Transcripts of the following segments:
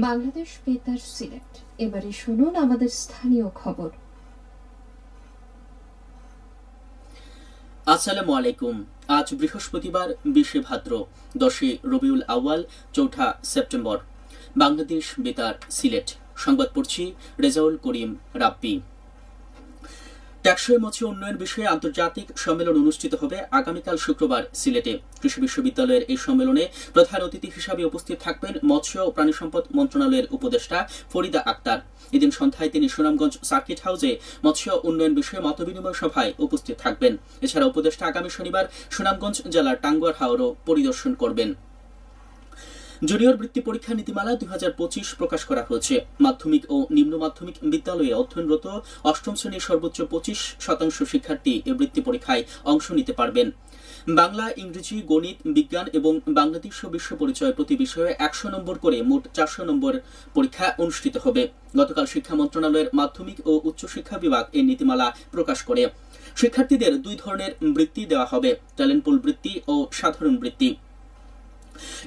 বাংলাদেশ বেতার সিলেট। এবারে শুনুন আমাদের স্থানীয় খবর। আসসালামু আলাইকুম। আজ বৃহস্পতিবার, বিশে ভাদ্র, দশে রবিউল আউয়াল, চৌঠা সেপ্টেম্বর। বাংলাদেশ বেতার সিলেট। সংবাদ পড়ছি রেজাউল করিম রাব্বি। টেকসই মৎস্য উন্নয়ন বিষয়ে আন্তর্জাতিক সম্মেলন অনুষ্ঠিত হবে আগামীকাল শুক্রবার সিলেটে। কৃষি বিশ্ববিদ্যালয়ের এই সম্মেলনে প্রধান অতিথি হিসাবে উপস্থিত থাকবেন মৎস্য ও প্রাণী সম্পদ মন্ত্রণালয়ের উপদেষ্টা ফরিদা আক্তার। এদিন সন্ধ্যায় তিনি সুনামগঞ্জ সার্কিট হাউসে মৎস্য উন্নয়ন বিষয়ে মতবিনিময় সভায় উপস্থিত থাকবেন। এছাড়া উপদেষ্টা আগামী শনিবার সুনামগঞ্জ জেলার টাঙ্গুয়ার হাওরও পরিদর্শন করবেন। জুনিয়র বৃত্তি পরীক্ষা নীতিমালা দু হাজার পঁচিশ প্রকাশ করা হয়েছে। মাধ্যমিক ও নিম্ন মাধ্যমিক বিদ্যালয়ে অধ্যয়নরত অষ্টম শ্রেণির সর্বোচ্চ পঁচিশ শতাংশ শিক্ষার্থী এ বৃত্তি পরীক্ষায় অংশ নিতে পারবেন। বাংলা, ইংরেজি, গণিত, বিজ্ঞান এবং বাংলাদেশ বিশ্ব পরিচয় প্রতি বিষয়ে একশো নম্বর করে মোট চারশো নম্বর পরীক্ষা অনুষ্ঠিত হবে। গতকাল শিক্ষা মন্ত্রণালয়ের মাধ্যমিক ও উচ্চশিক্ষা বিভাগ এই নীতিমালা প্রকাশ করে। শিক্ষার্থীদের দুই ধরনের বৃত্তি দেওয়া হবে ট্যালেন্ট পুল বৃত্তি ও সাধারণ বৃত্তি।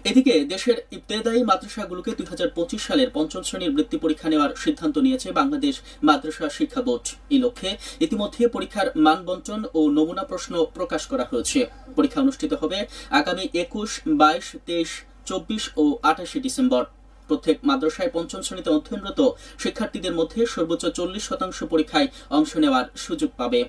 এদিকে দেশের ইবতেদায়ী মাদ্রাসাগুলোকে দুই হাজার পঁচিশ সালের পঞ্চম শ্রেণির বৃত্তি পরীক্ষা নেওয়ার সিদ্ধান্ত নিয়েছে বাংলাদেশ মাদ্রাসা শিক্ষা বোর্ড। এই লক্ষ্যে ইতিমধ্যে পরীক্ষার মান বন্টন ও নমুনা প্রশ্ন প্রকাশ করা হয়েছে। পরীক্ষা অনুষ্ঠিত হবে আগামী একুশ, বাইশ, তেইশ, চব্বিশ ও আঠাশে ডিসেম্বর। প্রত্যেক মাদ্রাসায় পঞ্চম শ্রেণীতে অধ্যয়নরত শিক্ষার্থীদের মধ্যে সর্বোচ্চ চল্লিশ শতাংশ পরীক্ষায় অংশ নেওয়ার সুযোগ পাবে।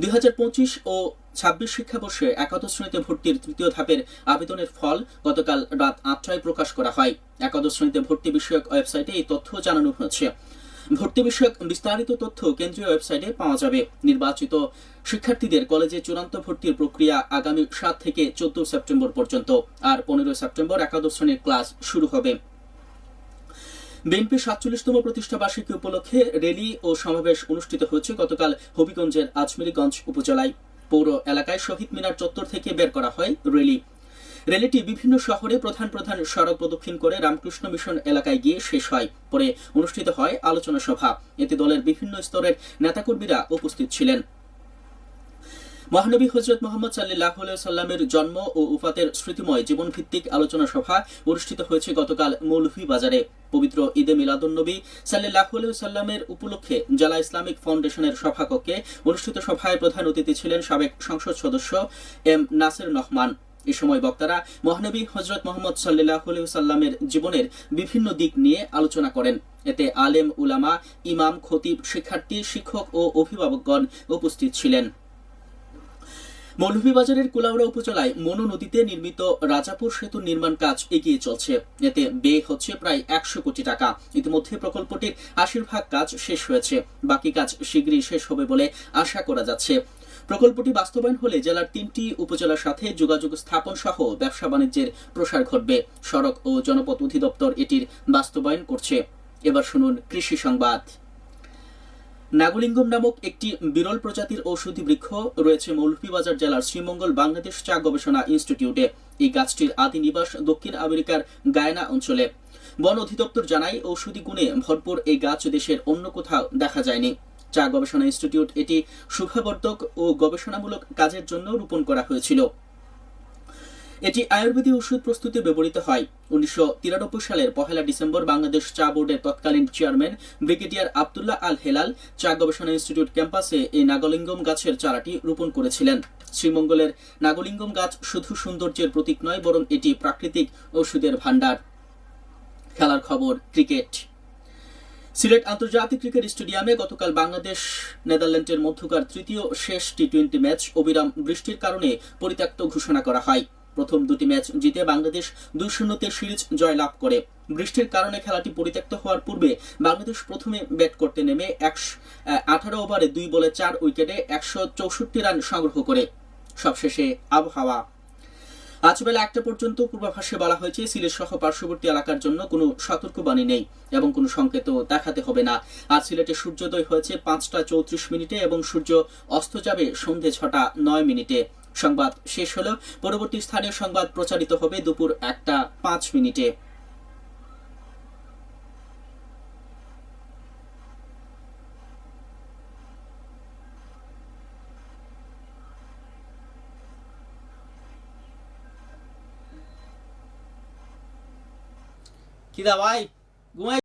দুই হাজার পঁচিশ ও ছাব্বিশ শিক্ষাবর্ষে একাদশ শ্রেণীতে ভর্তির তৃতীয় ধাপের আবেদনের ফল গতকাল রাত আটটায় প্রকাশ করা হয়। একাদশ শ্রেণীতে ভর্তি বিষয়ক ওয়েবসাইটে এই তথ্য জানানো হয়েছে। ভর্তি বিষয়ক বিস্তারিত তথ্য কেন্দ্রীয় ওয়েবসাইটে পাওয়া যাবে। নির্বাচিত শিক্ষার্থীদের কলেজে চূড়ান্ত ভর্তির প্রক্রিয়া আগামী সাত থেকে চোদ্দ সেপ্টেম্বর পর্যন্ত। আর পনেরো সেপ্টেম্বর একাদশ শ্রেণির ক্লাস শুরু হবে। বিএনপির সাতচল্লিশতম প্রতিষ্ঠা বার্ষিকী উপলক্ষে র্যালি ও সমাবেশ অনুষ্ঠিত হয়েছে গতকাল হবিগঞ্জের আজমেরিগঞ্জ উপজেলায়। পৌর এলাকায় শহীদ মিনার চত্বর থেকে বের করা হয় র্যালি র্যালিটি বিভিন্ন শহরে প্রধান প্রধান সড়ক প্রদক্ষিণ করে রামকৃষ্ণ মিশন এলাকায় গিয়ে শেষ হয়। পরে অনুষ্ঠিত হয় আলোচনা সভা। এতে দলের বিভিন্ন স্তরের নেতাকর্মীরা উপস্থিত ছিলেন। মহানবী হজরত মোহাম্মদ সাল্লাহ সাল্লামের জন্ম ও উফাতের স্মৃতিময় জীবনভিত্তিক আলোচনা সভা অনুষ্ঠিত হয়েছে গতকাল মৌলভী বাজারে। পবিত্র ঈদে মিলাদুন্নবী সাল্লাহ সাল্লামের উপলক্ষে জেলা ইসলামিক ফাউন্ডেশনের সভাকক্ষে অনুষ্ঠিত সভায় প্রধান অতিথি ছিলেন সাবেক সংসদ সদস্য এম নাসির রহমান। এ সময় বক্তারা মহানবী হজরত মোহাম্মদ সাল্লাহ সাল্লামের জীবনের বিভিন্ন দিক নিয়ে আলোচনা করেন। এতে আলেম, উলামা, ইমাম, খতিব, শিক্ষার্থী, শিক্ষক ও অভিভাবকগণ উপস্থিত ছিলেন। মৌলভীবাজারের কুলাউড়া উপজেলায় মনু নদীতে নির্মিত রাজাপুর সেতু নির্মাণ কাজ এগিয়ে চলছে। এতে ব্যয় হচ্ছে প্রায় একশো কোটি টাকা। ইতিমধ্যে প্রকল্পটির আশির ভাগ কাজ শেষ হয়েছে। বাকি কাজ শীঘ্রই শেষ হবে বলে আশা করা যাচ্ছে। প্রকল্পটি বাস্তবায়ন হলে জেলার তিনটি উপজেলার সাথে যোগাযোগ স্থাপন সহ ব্যবসা বাণিজ্যের প্রসার ঘটবে। সড়ক ও জনপথ অধিদপ্তর এটির বাস্তবায়ন করছে। এবার শুনুন কৃষি সংবাদ। নাগলিঙ্গম নামক একটি বিরল প্রজাতির ঔষধি বৃক্ষ রয়েছে মৌলভীবাজার জেলার শ্রীমঙ্গল বাংলাদেশ চা গবেষণা ইনস্টিটিউটে। এই গাছটির আদি নিবাস দক্ষিণ আমেরিকার গায়না অঞ্চলে। বন অধিদপ্তর জানায়, ঔষধি গুণে ভরপুর এই গাছ দেশের অন্য কোথাও দেখা যায়নি। চা গবেষণা ইনস্টিটিউট এটি শুভাবর্ধক ও গবেষণামূলক কাজের জন্য রোপণ করা হয়েছিল। এটি আয়ুর্বেদিক ওষুধ প্রস্তুতে ব্যবহৃত হয়। উনিশশো তিরানব্বই সালের পহেলা ডিসেম্বর বাংলাদেশ চা বোর্ডের তৎকালীন চেয়ারম্যান ব্রিগেডিয়ার আবদুল্লাহ আল হেলাল চা গবেষণা ইনস্টিটিউট ক্যাম্পাসে এই নাগলিঙ্গম গাছের চারাটি রোপণ করেছিলেন। শ্রীমঙ্গলের নাগলিঙ্গম গাছ শুধু সৌন্দর্যের প্রতীক নয়, বরং এটি প্রাকৃতিক ওষুধের ভাণ্ডার। খেলার খবর, ক্রিকেট। সিলেট আন্তর্জাতিক ক্রিকেট স্টেডিয়ামে গতকাল বাংলাদেশ নেদারল্যান্ডের মধ্যকার তৃতীয় শেষ টি টোয়েন্টি ম্যাচ অবিরাম বৃষ্টির কারণে পরিত্যক্ত ঘোষণা করা হয়। প্রথম দুটি ম্যাচ জিতে বাংলাদেশ দুই শূন্যতে সিরিজ জয়লাভ করে। বৃষ্টির কারণে খেলাটি পরিত্যক্ত হওয়ার পূর্বে বাংলাদেশ প্রথমে ব্যাট করতে নেমে একশো আঠারো ওভারে দুই বলে চার উইকেটে একশো চৌষট্টি রান সংগ্রহ করে। সবশেষে আবহাওয়া। আজ বেলা একটা পর্যন্ত পূর্বাভাসে বলা হয়েছে সিলেট সহ পার্শ্ববর্তী এলাকার জন্য কোনো সতর্কবাণী নেই এবং কোনো সংকেত দেখাতে হবে না। আজ সিলেটে সূর্যোদয় হয়েছে পাঁচটা চৌত্রিশ মিনিটে এবং সূর্য অস্ত যাবে সন্ধে ছটা নয় মিনিটে। সংবাদ শেষ হলো। পরবর্তী স্থানীয় সংবাদ প্রচারিত হবে দুপুর একটা পাঁচ মিনিটে। খিদা ভাই, ঘুমাই